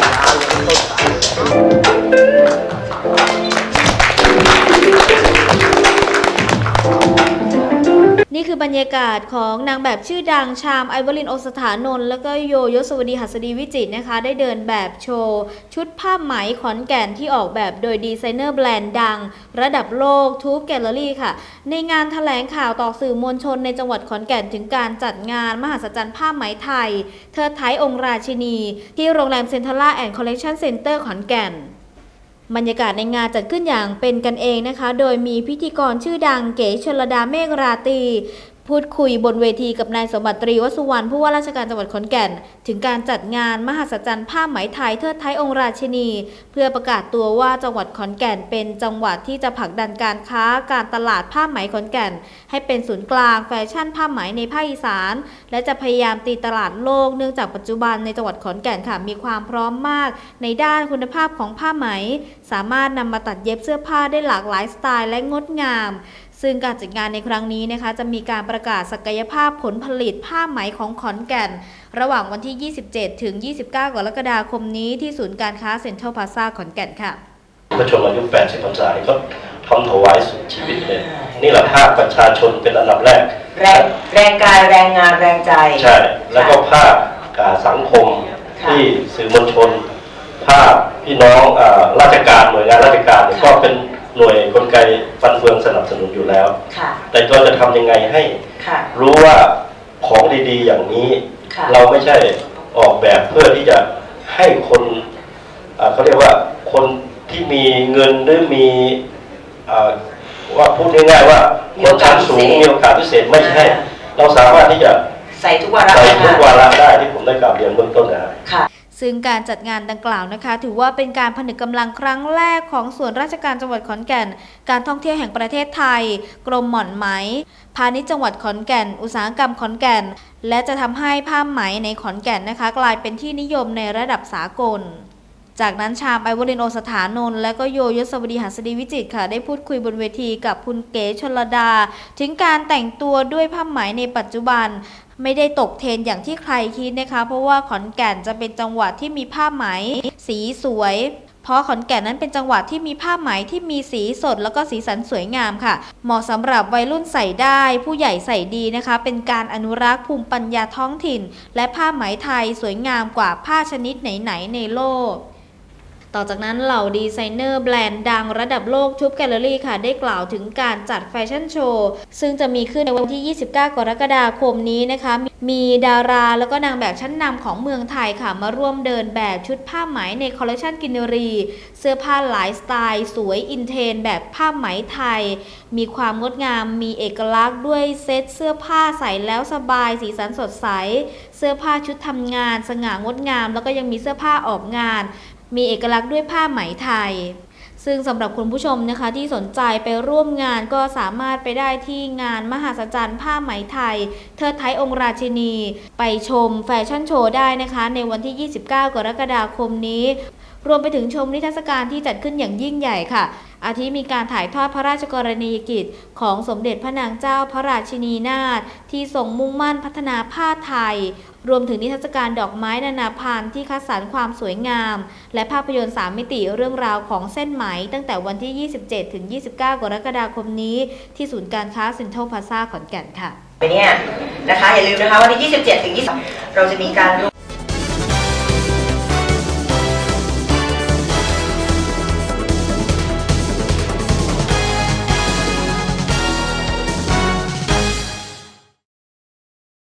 Thank you. ี่คือบรรยากาศของนางแบบชื่อดังชามไอวอลินโอสถานนท์แล้วก็โยยศวดีหัสดีวิจิตนะคะ ได้เดินแบบโชว์ ชุดผ้าไหมขอนแก่นที่ออกแบบโดยดีไซเนอร์แบรนด์ดัง ระดับโลกทูบแกลเลอรี่ค่ะ ในงานแถลงข่าวต่อสื่อมวลชนในจังหวัดขอนแก่นถึงการจัดงานมหัศจรรย์ผ้าไหมไทย เทิดไทยองค์ราชินี ที่โรงแรมเซ็นทรัลแอนด์คอลเลกชันเซ็นเตอร์ขอนแก่น บรรยากาศในงานจัดขึ้นอย่างเป็นกันเองนะคะ โดยมีพิธีกรชื่อดังเก๋ชลดาเมฆราตี พูดคุยบนเวทีกับนายสมบัติตรีวสุวรรณผู้ว่าราชการจังหวัดขอนแก่น ถึงการจัดงานมหัศจรรย์ผ้าไหมไทยเทิดไทยองค์ราชินี เพื่อประกาศตัวว่าจังหวัดขอนแก่น เป็นจังหวัดที่จะผลักดันการค้าการตลาดผ้าไหมขอนแก่น ให้เป็นศูนย์กลางแฟชั่นผ้าไหมในภาคอีสาน และจะพยายามตีตลาดโลกเนื่องจากปัจจุบันในจังหวัดขอนแก่นค่ะมีความพร้อมมาก ในด้านคุณภาพของผ้าไหม สามารถนำมาตัดเย็บเสื้อผ้าได้หลากหลายสไตล์และงดงาม ซึ่งการจัดงานในครั้งนี้นะคะจะมีการประกาศศักยภาพผลผลิตผ้าไหมของขอนแก่น ระหว่างวันที่ 27 ถึง 29 กรกฎาคมนี้ที่ศูนย์การค้าเซ็นทรัลพลาซ่าขอนแก่นค่ะพระชนมายุ 80พรรษานี่ก็ทำถวายสุดชีวิตเลย นี่แหละภาคประชาชนเป็นอันดับแรก แรงแรงกายแรงงานแรงใจ ใช่ แล้วก็ภาคอ่าสังคมค่ะที่สื่อมวลชน ภาคพี่น้องอาราชการหน่วยงานราชการเนี่ยก็เป็น หน่วยกลไกฟันเฟืองสนับสนุนอยู่แล้ว ค่ะ แต่เราจะทำยังไงให้ ค่ะ รู้ว่าของดีๆอย่างนี้ ค่ะ เราไม่ใช่ออกแบบเพื่อที่จะให้คนอ่าเขาเรียกว่าคนที่มีเงินหรือมีอ่าว่าพูดง่ายๆว่าคนชั้นสูงมีโอกาสพิเศษไม่ใช่เราสามารถที่จะใส่ทุกวาระใส่ทุกนะคะวาระได้ที่ผมได้กล่าวเรียนเบื้องต้นนะครับ ค่ะ ซึ่งการจัดงานดังกล่าวนะคะ ถือว่าเป็นการผนึกกำลังครั้งแรกของส่วนราชการจังหวัดขอนแก่น การท่องเที่ยวแห่งประเทศไทย กรมหม่อนไหม พาณิชย์จังหวัดขอนแก่น อุตสาหกรรมขอนแก่น และจะทำให้ผ้าไหมในขอนแก่นนะคะ กลายเป็นที่นิยมในระดับสากล จากนั้นชามไอวอลินโอสถานนท์และก็โยยศวดีหัสดีวิจิตค่ะ ได้พูดคุยบนเวทีกับคุณเก๋ชลดา ถึงการแต่งตัวด้วยผ้าไหมในปัจจุบันไม่ได้ตกเทรนอย่างที่ใครคิดนะคะ เพราะว่าขอนแก่นจะเป็นจังหวัดที่มีผ้าไหมสีสวย เพราะขอนแก่นนั้นเป็นจังหวัดที่มีผ้าไหมที่มีสีสด แล้วก็สีสันสวยงามค่ะ เหมาะสำหรับวัยรุ่นใส่ได้ ผู้ใหญ่ใส่ดีนะคะ เป็นการอนุรักษ์ภูมิปัญญาท้องถิ่น และผ้าไหมไทยสวยงามกว่าผ้าชนิดไหนๆในโลก ต่อจากนั้นเหล่าดีไซเนอร์แบรนด์ดังระดับโลกทูบแกลเลอรี่ค่ะ ได้กล่าวถึงการจัดแฟชั่นโชว์ ซึ่งจะมีขึ้นในวันที่ 29 กรกฎาคมนี้นะคะ มีดาราแล้วก็นางแบบชั้นนำของเมืองไทยค่ะ มาร่วมเดินแบบชุดผ้าไหมในคอลเลคชันกินรี เสื้อผ้าหลายสไตล์ สวยอินเทรนด์แบบผ้าไหมไทย มีความงดงามมีเอกลักษณ์ด้วยเซตเสื้อผ้าใส่แล้วสบายสีสันสดใส เสื้อผ้าชุดทำงาน สง่างดงาม แล้วก็ยังมีเสื้อผ้าออกงาน มีเอกลักษณ์ด้วยผ้าไหมไทย ซึ่งสำหรับคุณผู้ชมนะคะที่สนใจไปร่วมงานก็สามารถไปได้ที่งานมหัศจรรย์ผ้าไหมไทย เทิดไทยองค์ราชินี ไปชมแฟชั่นโชว์ได้นะคะ ในวันที่ 29 กรกฎาคมนี้ รวมไปถึงชมนิทรรศการที่จัดขึ้นอย่างยิ่งใหญ่ค่ะ อาทิมีการถ่ายทอดพระราชกรณียกิจ ของสมเด็จพระนางเจ้าพระราชินีนาถที่ทรงมุ่งมั่นพัฒนาผ้าไทย รวมถึงนิทรรศการดอกไม้นานาพันธุ์ที่คัดสรรความสวยงาม และภาพยนตร์ 3 มิติเรื่องราวของเส้นไหม ตั้งแต่วันที่ 27 ถึง 29 กรกฎาคมนี้ ที่ศูนย์การค้าเซ็นทรัลพลาซาขอนแก่นค่ะไปเนี่ยนะคะอย่าลืมนะคะวันที่ 27 ถึง 20 เราจะมีการ